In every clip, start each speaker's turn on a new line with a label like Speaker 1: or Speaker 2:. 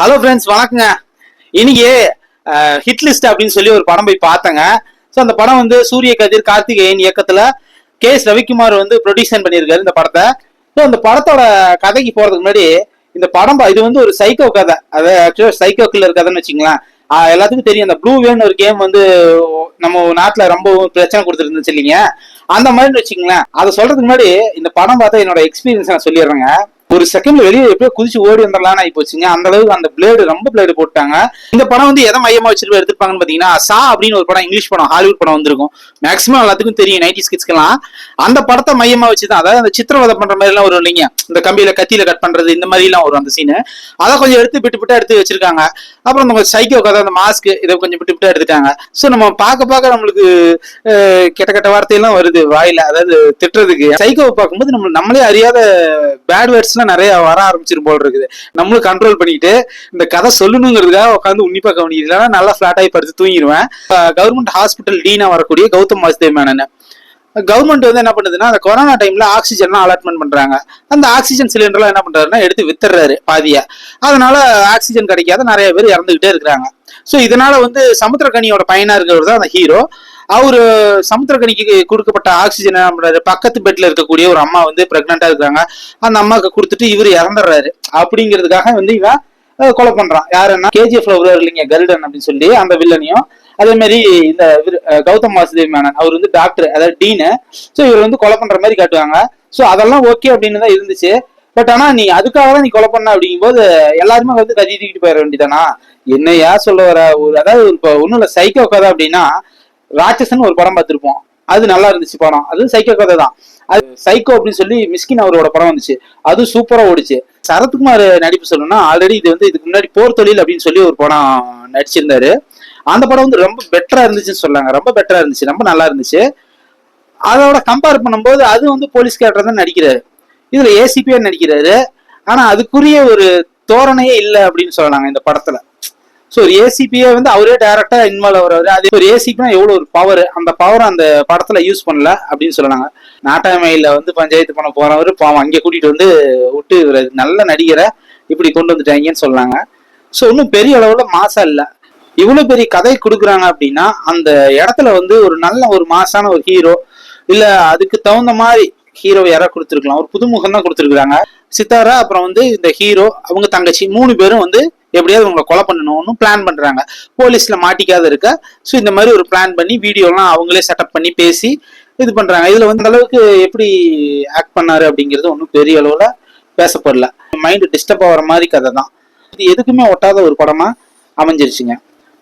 Speaker 1: Hello friends வணக்கங்க. இன்னைக்கு hit list அப்படின்னு சொல்லி ஒரு படம் போய் பார்த்தேங்க. ஸோ அந்த படம் வந்து சூரிய கதிர் கார்த்திகேயன் இயக்கத்தில் கே எஸ் ரவிக்குமார் வந்து ப்ரொடியூசன் பண்ணியிருக்காரு இந்த படத்தை. ஸோ அந்த படத்தோட கதைக்கு போகிறதுக்கு முன்னாடி இந்த படம் இது வந்து ஒரு சைக்கோ கதை. அது ஆக்சுவலாக சைக்கோ கில்லர் கதைன்னு வச்சுங்களேன் எல்லாத்துக்கும் தெரியும் அந்த ப்ளூ வேன் ஒரு கேம் வந்து நம்ம நாட்டில் ரொம்ப பிரச்சனை கொடுத்துருந்துச்சு இல்லைங்க. அந்த மாதிரி வச்சுங்களேன் அதை சொல்றதுக்கு முன்னாடி இந்த படம் பார்த்தா என்னோட எக்ஸ்பீரியன்ஸ் நான் சொல்லிடுறேங்க. ஒரு செகண்ட்ல வெளியே எப்படியோ குதிச்சு ஓடி வந்துடலாம்னு ஆகி போச்சுங்க அந்த அளவுக்கு அந்த பிளேடு ரொம்ப பிளேடு போட்டாங்க. இந்த படம் வந்து எதை மையமா வச்சுட்டு எடுத்திருப்பாங்கன்னு பாத்தீங்கன்னா சா அப்படின்னு ஒரு படம் இங்கிலீஷ் படம் ஹாலிவுட் படம் வந்திருக்கும். மேக்ஸிமம் எல்லாத்துக்கும் தெரியும் நைன்டி ஸ்கிட்ஸ்க்கெல்லாம் அந்த படத்தை மையமா வச்சுதான் அதாவது அந்த சித்திரவதை பண்ற மாதிரி எல்லாம் வரும் இல்லைங்க. இந்த கம்பியில கத்தியில கட் பண்றது இந்த மாதிரி எல்லாம் வரும் அந்த சீனு அதை கொஞ்சம் எடுத்து விட்டு விட்டு எடுத்து வச்சிருக்காங்க. அப்புறம் நம்ம சைக்கோ கதை அந்த மாஸ்க் இதை கொஞ்சம் விட்டு விட்டு எடுத்துட்டாங்க. ஸோ நம்ம பார்க்க பார்க்க நம்மளுக்கு கெட்ட கெட்ட வார்த்தையெல்லாம் வருது வாயில. அதாவது திட்டுறதுக்கு. சைக்கோவை பார்க்கும்போது நம்ம நம்மளே அறியாத பேட் வேர்ட்ஸ்லாம் நிறைய வர ஆரம்பிச்சிரு போல் இருக்குது. நம்மளும் கண்ட்ரோல் பண்ணிக்கிட்டு இந்த கதை சொல்லணுங்கிறதுக்காக உட்காந்து உன்னிப்பா கவனிக்கிறதுல நல்லா ஃபிளாட் படுத்து தூங்கிடுவேன் கவர்மெண்ட் ஹாஸ்பிட்டல் டீனா வரக்கூடிய கௌதம் வாசுதேவ் மேனன். கவர்மெண்ட் வந்து என்ன பண்ணுதுன்னா அந்த கொரோனா டைம்ல ஆக்சிஜன்லாம் அலாட்மெண்ட் பண்றாங்க. அந்த ஆக்சிஜன் சிலிண்டர்லாம் என்ன பண்றாருன்னா எடுத்து வித்துறாரு பாதியா. அதனால ஆக்சிஜன் கிடைக்காத நிறைய பேர் இறந்துகிட்டே இருக்கிறாங்க. ஸோ இதனால வந்து சமுத்திரக்கனியோட பையனா இருக்கிறவர் தான் அந்த ஹீரோ அவர் சமுத்திரக்கணிக்கு கொடுக்கப்பட்ட ஆக்சிஜன் என்ன பக்கத்து பெட்ல இருக்கக்கூடிய ஒரு அம்மா வந்து பிரெக்னெண்டா இருக்காங்க. அந்த அம்மாவுக்கு கொடுத்துட்டு இவர் இறந்துடுறாரு. அப்படிங்கிறதுக்காக வந்து இவன் கொலை பண்றான். யாருன்னா கேஜிஎஃப்ல வருவார் இல்லைங்க கருடன் அப்படின்னு சொல்லி அந்த வில்லனையும் அதே மாதிரி இந்த கௌதம் வாசுதேவ் மேனன் அவர் வந்து டாக்டர் அதாவது டீனு ஸோ இவர் வந்து கொலை பண்ற மாதிரி காட்டுவாங்க. ஸோ அதெல்லாம் ஓகே அப்படின்னு தான் இருந்துச்சு. பட் ஆனா நீ அதுக்காக தான் நீ கொலை பண்ண அப்படிங்கும்போது எல்லாருமே வந்து கதி தூக்கிட்டு போயிட வேண்டியதானா என்னையா சொல்ல வர ஒரு அதாவது இப்போ ஒன்றும் இல்லை சைக்கோ கதை அப்படின்னா ராட்சசன் ஒரு படம் பார்த்திருப்போம். அது நல்லா இருந்துச்சு படம். அது சைக்கோ கதை தான். அது சைக்கோ அப்படின்னு சொல்லி மிஸ்கின் அவரோட படம் வந்துச்சு. அது சூப்பரா ஓடிச்சு. சரத்குமார் நடிப்பு சொல்லணும்னா ஆல்ரெடி இது வந்து இதுக்கு முன்னாடி போர் தொழில் அப்படின்னு சொல்லி ஒரு படம் நடிச்சிருந்தாரு. அந்த படம் வந்து ரொம்ப பெட்டரா இருந்துச்சுன்னு சொல்லாங்க ரொம்ப பெட்டரா இருந்துச்சு. ரொம்ப நல்லா இருந்துச்சு. அதோட கம்பேர் பண்ணும்போது அது வந்து போலீஸ் கேரக்டர் தான் நடிக்கிறாரு. இதுல ஏசிபியா நடிக்கிறாரு. ஆனா அதுக்குரிய ஒரு தோரணையே இல்லை அப்படின்னு சொல்லலாங்க இந்த படத்துல. ஸோ ஒரு ஏசிபியே வந்து அவரே டைரக்டா இன்வால்வ் ஆகிறாரு. அது ஒரு ஏசிபினா எவ்வளோ ஒரு பவர் அந்த பவர் அந்த படத்துல யூஸ் பண்ணல அப்படின்னு சொல்லலாங்க நாட்டாமையில வந்து பஞ்சாயத்து பண்ண போறவர் பாவம் அங்கே கூட்டிட்டு வந்து விட்டு இவர் நல்ல நடிகரை இப்படி கொண்டு வந்துட்டாங்கன்னு சொன்னாங்க ஸோ இன்னும் பெரிய அளவுல மாசா இல்லை. இவ்வளோ பெரிய கதை கொடுக்குறாங்க அப்படின்னா அந்த இடத்துல வந்து ஒரு நல்ல ஒரு மாசான ஒரு ஹீரோ இல்லை அதுக்கு தகுந்த மாதிரி ஹீரோ யாரா கொடுத்துருக்கலாம். ஒரு புதுமுகம் தான் கொடுத்துருக்குறாங்க. சித்தாரா அப்புறம் வந்து இந்த ஹீரோ அவங்க தங்கச்சி மூணு பேரும் வந்து எப்படியாவது உங்களை கொலை பண்ணணும்னு பிளான் பண்றாங்க. போலீஸ்ல மாட்டிக்காத இருக்க. ஸோ இந்த மாதிரி ஒரு பிளான் பண்ணி வீடியோலாம் அவங்களே செட்டப் பண்ணி பேசி இது பண்றாங்க. இதுல வந்து அளவுக்கு எப்படி ஆக்ட் பண்ணாரு அப்படிங்கிறது ஒன்றும் பெரிய அளவுல பேசப்படல. மைண்டு டிஸ்டர்ப் ஆகிற மாதிரி கதை தான். இது எதுக்குமே ஒட்டாத ஒரு படமா அமைஞ்சிருச்சுங்க.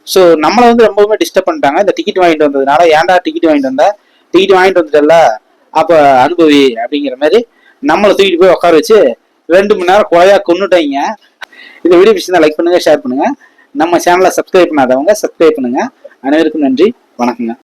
Speaker 1: ஸோ நம்மளை வந்து ரொம்பவுமே டிஸ்டர்ப் பண்ணிட்டாங்க. இந்த டிக்கெட் வாங்கிட்டு வந்ததுனால ஏன்டா டிக்கெட் வாங்கிட்டு வந்த? டிக்கெட் வாங்கிட்டு வந்துட்டல அப்போ அனுபவி அப்படிங்கிற மாதிரி நம்மளை தூக்கிட்டு போய் உட்கார வச்சு ரெண்டு மணி நேரம் கொலையா கொண்டுட்டாங்க இந்த வீடியோ பிடிச்சிருந்தா லைக் பண்ணுங்க ஷேர் பண்ணுங்க. நம்ம சேனலை சப்ஸ்கிரைப் பண்ணாதவங்க சப்ஸ்கிரைப் பண்ணுங்க. அனைவருக்கும் நன்றி வணக்கங்க.